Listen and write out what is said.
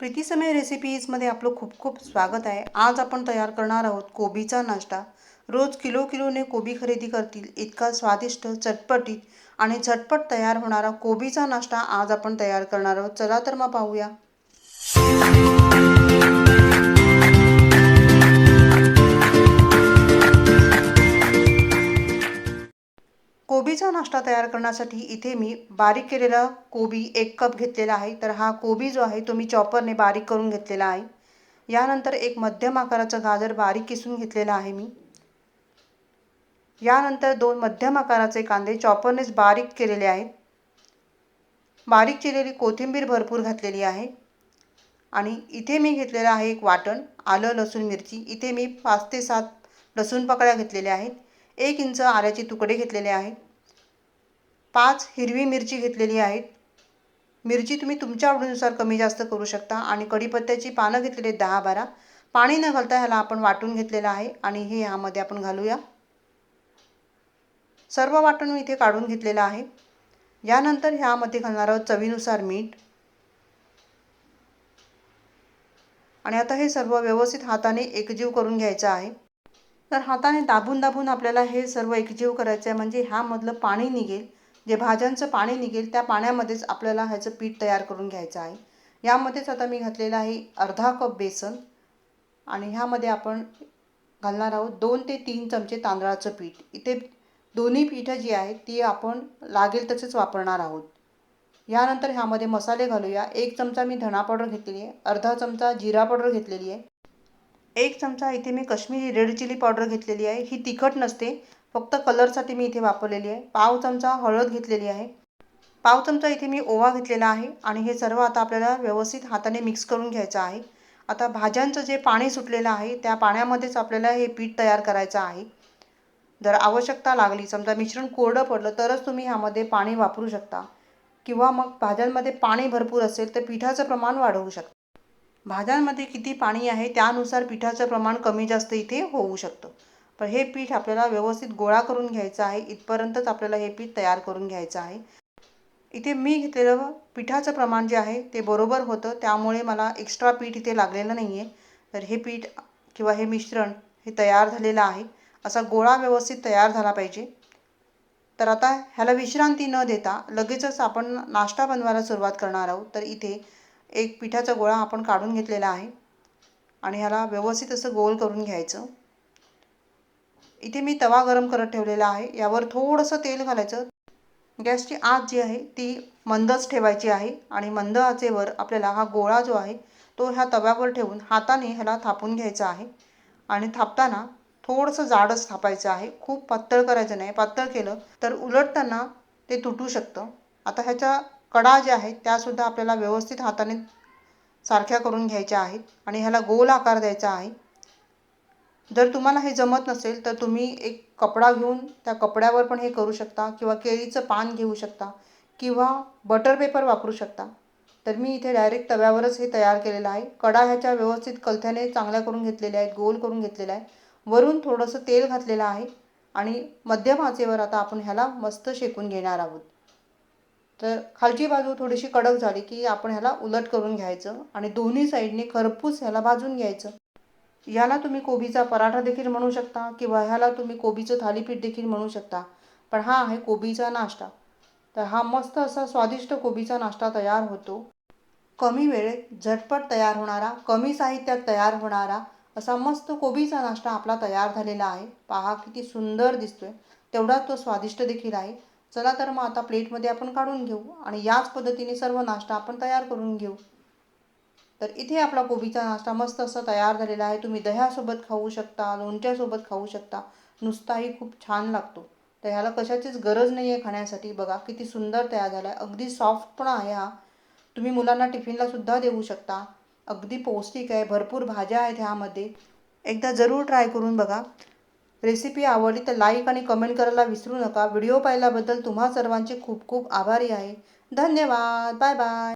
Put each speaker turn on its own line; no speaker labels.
प्रीतीसमय रेसिपीजमध्ये आपलं खूप खूप स्वागत आहे. आज आपण तयार करणार आहोत कोबीचा नाश्ता. रोज किलो किलोने कोबी खरेदी करतील. इतका स्वादिष्ट चटपटीत आणि झटपट तयार होणारा कोबीचा नाश्ता आज आपण तयार करणार आहोत. चला तर मग पाहूया. कोबीचा तयार करण्यासाठी इथे मी बारीक केलेला कोबी एक कप घेतलेला आहे. तर हा कोबी जो आहे तो मी चॉपरने बारीक करून घेतलेला आहे. यानंतर एक मध्यम आकाराचं गाजर बारीक किसून घेतलेला आहे मी. यानंतर दोन मध्यम आकाराचे कांदे चॉपरनेच बारीक केलेले आहेत. बारीक केलेली कोथिंबीर भरपूर घातलेली आहे. आणि इथे मी घेतलेलं आहे एक वाटण आलं लसूण मिरची. इथे मी पाच ते सात लसूण पकड्या घेतलेल्या आहेत. एक इंच आल्याचे तुकडे घेतलेले आहेत. पाच हिरवी मिरची घेतलेली आहेत. मिरची तुम्ही तुमच्या आवडीनुसार कमी जास्त करू शकता आणि कढीपत्त्याची पानं घेतलेली आहेत दहा बारा. पाणी न घालता ह्याला आपण वाटून घेतलेलं आहे आणि हे ह्यामध्ये आपण घालूया. सर्व वाटण मी इथे काढून घेतलेलं आहे. यानंतर ह्यामध्ये घालणार आहोत चवीनुसार मीठ. आणि आता हे सर्व व्यवस्थित हाताने एकजीव करून घ्यायचं आहे. तर हाताने दाबून दाबून आपल्याला हे सर्व एकजीव करायचं आहे म्हणजे ह्यामधलं पाणी निघेल. जे भाज्यांचं पाणी निघेल त्या पाण्यामध्येच आपल्याला ह्याचं पीठ तयार करून घ्यायचं आहे. यामध्येच आता मी घातलेलं आहे अर्धा कप बेसन आणि ह्यामध्ये आपण घालणार आहोत दोन ते तीन चमचे तांदळाचं पीठ. इथे दोन्ही पीठं जी आहेत ती आपण लागेल तसेच वापरणार आहोत. यानंतर ह्यामध्ये मसाले घालूया. एक चमचा मी धणा पावडर घेतलेली आहे. अर्धा चमचा जिरा पावडर घेतलेली आहे. एक चमचा इथे मी कश्मीरी रेड चिली पावडर घेतलेली आहे. ही तिखट नसते. फक्त कलरसाठी मी इथे वापरलेली आहे. पाव चमचा हळद घेतलेली आहे. पाव चमचा इथे मी ओवा घेतलेला आहे आणि हे सर्व आता आपल्याला व्यवस्थित हाताने मिक्स करून घ्यायचं आहे. आता भाज्यांचं जे पाणी सुटलेलं आहे त्या पाण्यामध्येच आपल्याला हे पीठ तयार करायचं आहे. जर आवश्यकता लागली समजा मिश्रण कोरडं पडलं तरच तुम्ही ह्यामध्ये पाणी वापरू शकता. किंवा मग भाज्यांमध्ये पाणी भरपूर असेल तर पिठाचं प्रमाण वाढवू शकता. भाज्यांमध्ये किती पाणी आहे त्यानुसार पिठाचं प्रमाण कमी जास्त इथे होऊ शकतं. पण हे पीठ आपल्याला व्यवस्थित गोळा करून घ्यायचं आहे. इथपर्यंतच आपल्याला हे पीठ तयार करून घ्यायचं आहे. इथे मी घेतलेलं पिठाचं प्रमाण जे आहे ते बरोबर होतं. त्यामुळे मला एक्स्ट्रा पीठ इथे लागलेलं नाही आहे तर हे पीठ किंवा हे मिश्रण हे तयार झालेलं आहे. असा गोळा व्यवस्थित तयार झाला पाहिजे. तर आता ह्याला विश्रांती न देता लगेचच आपण नाश्ता बनवायला सुरुवात करणार आहोत. तर इथे एक पिठाचा गोळा आपण काढून घेतलेला आहे. आणि ह्याला व्यवस्थित असं गोल करून घ्यायचं. इथे मी तवा गरम करत ठेवलेला आहे. यावर थोडंसं तेल घालायचं. गॅसची आत जी आहे ती मंदच ठेवायची आहे आणि मंद आचेवर आपल्याला हा गोळा जो आहे तो ह्या तव्यावर ठेवून हाताने ह्याला थापून घ्यायचा आहे. आणि थापताना थोडंसं जाडच थापायचं आहे. खूप पातळ करायचं नाही. पातळ केलं तर उलटताना ते तुटू शकतं. आता ह्याच्या कडा ज्या आहेत त्यासुद्धा आपल्याला व्यवस्थित हाताने सारख्या करून घ्यायच्या आहेत आणि ह्याला गोल आकार द्यायचा आहे. जर तुम्हाला हे जमत नसेल तर तुम्ही एक कपडा घेऊन त्या कपड्यावर पण हे करू शकता किंवा केळीचं पान घेऊ शकता किंवा बटर पेपर वापरू शकता. तर मी इथे डायरेक्ट तव्यावरच हे तयार केलेलं आहे. कडा ह्याच्या व्यवस्थित कलथ्याने चांगल्या करून घेतलेल्या आहेत गोल करून घेतलेल्या आहे वरून थोडंसं तेल घातलेलं आहे आणि मध्यम आचेवर आता आपण ह्याला मस्त शेकून घेणार आहोत. तर खालची बाजू थोडीशी कडक झाली की आपण ह्याला उलट करून घ्यायचं आणि दोन्ही साईडने खरपूस ह्याला भाजून घ्यायचं. याला तुम्ही कोबीचा पराठा देखील म्हणू शकता किंवा ह्याला तुम्ही कोबीचं थालीपीठ देखील म्हणू शकता. पण हा आहे कोबीचा नाश्ता. तर हा मस्त असा स्वादिष्ट कोबीचा नाश्ता तयार होतो. कमी वेळेत झटपट तयार होणारा कमी साहित्यात तयार होणारा असा मस्त कोबीचा नाश्ता आपला तयार झालेला आहे. पहा किती सुंदर दिसतोय. तेवढाच तो स्वादिष्ट देखील आहे. चला तर मग आता प्लेटमध्ये आपण काढून घेऊ आणि याच पद्धतीने सर्व नाश्ता आपण तयार करून घेऊ. तर इथे आपला कोबीचा नाश्ता मस्त असा तयार झालेला आहे. तुम्ही दह्यासोबत खाऊ शकता लोणच्यासोबत खाऊ शकता. नुसताही खूप छान लागतो. तर ह्याला कशाचीच गरज नाही आहे खाण्यासाठी. बघा किती सुंदर तयार झाला आहे अगदी सॉफ्ट पण आहे हा. तुम्ही मुलांना टिफिनलासुद्धा देऊ शकता. अगदी पौष्टिक आहे. भरपूर भाज्या आहेत ह्यामध्ये. एकदा जरूर ट्राय करून बघा. रेसिपी आवडली तर लाईक आणि कमेंट करायला विसरू नका. व्हिडिओ पाहिल्याबद्दल तुम्हा सर्वांचे खूप खूप आभारी आहे. धन्यवाद. Bye bye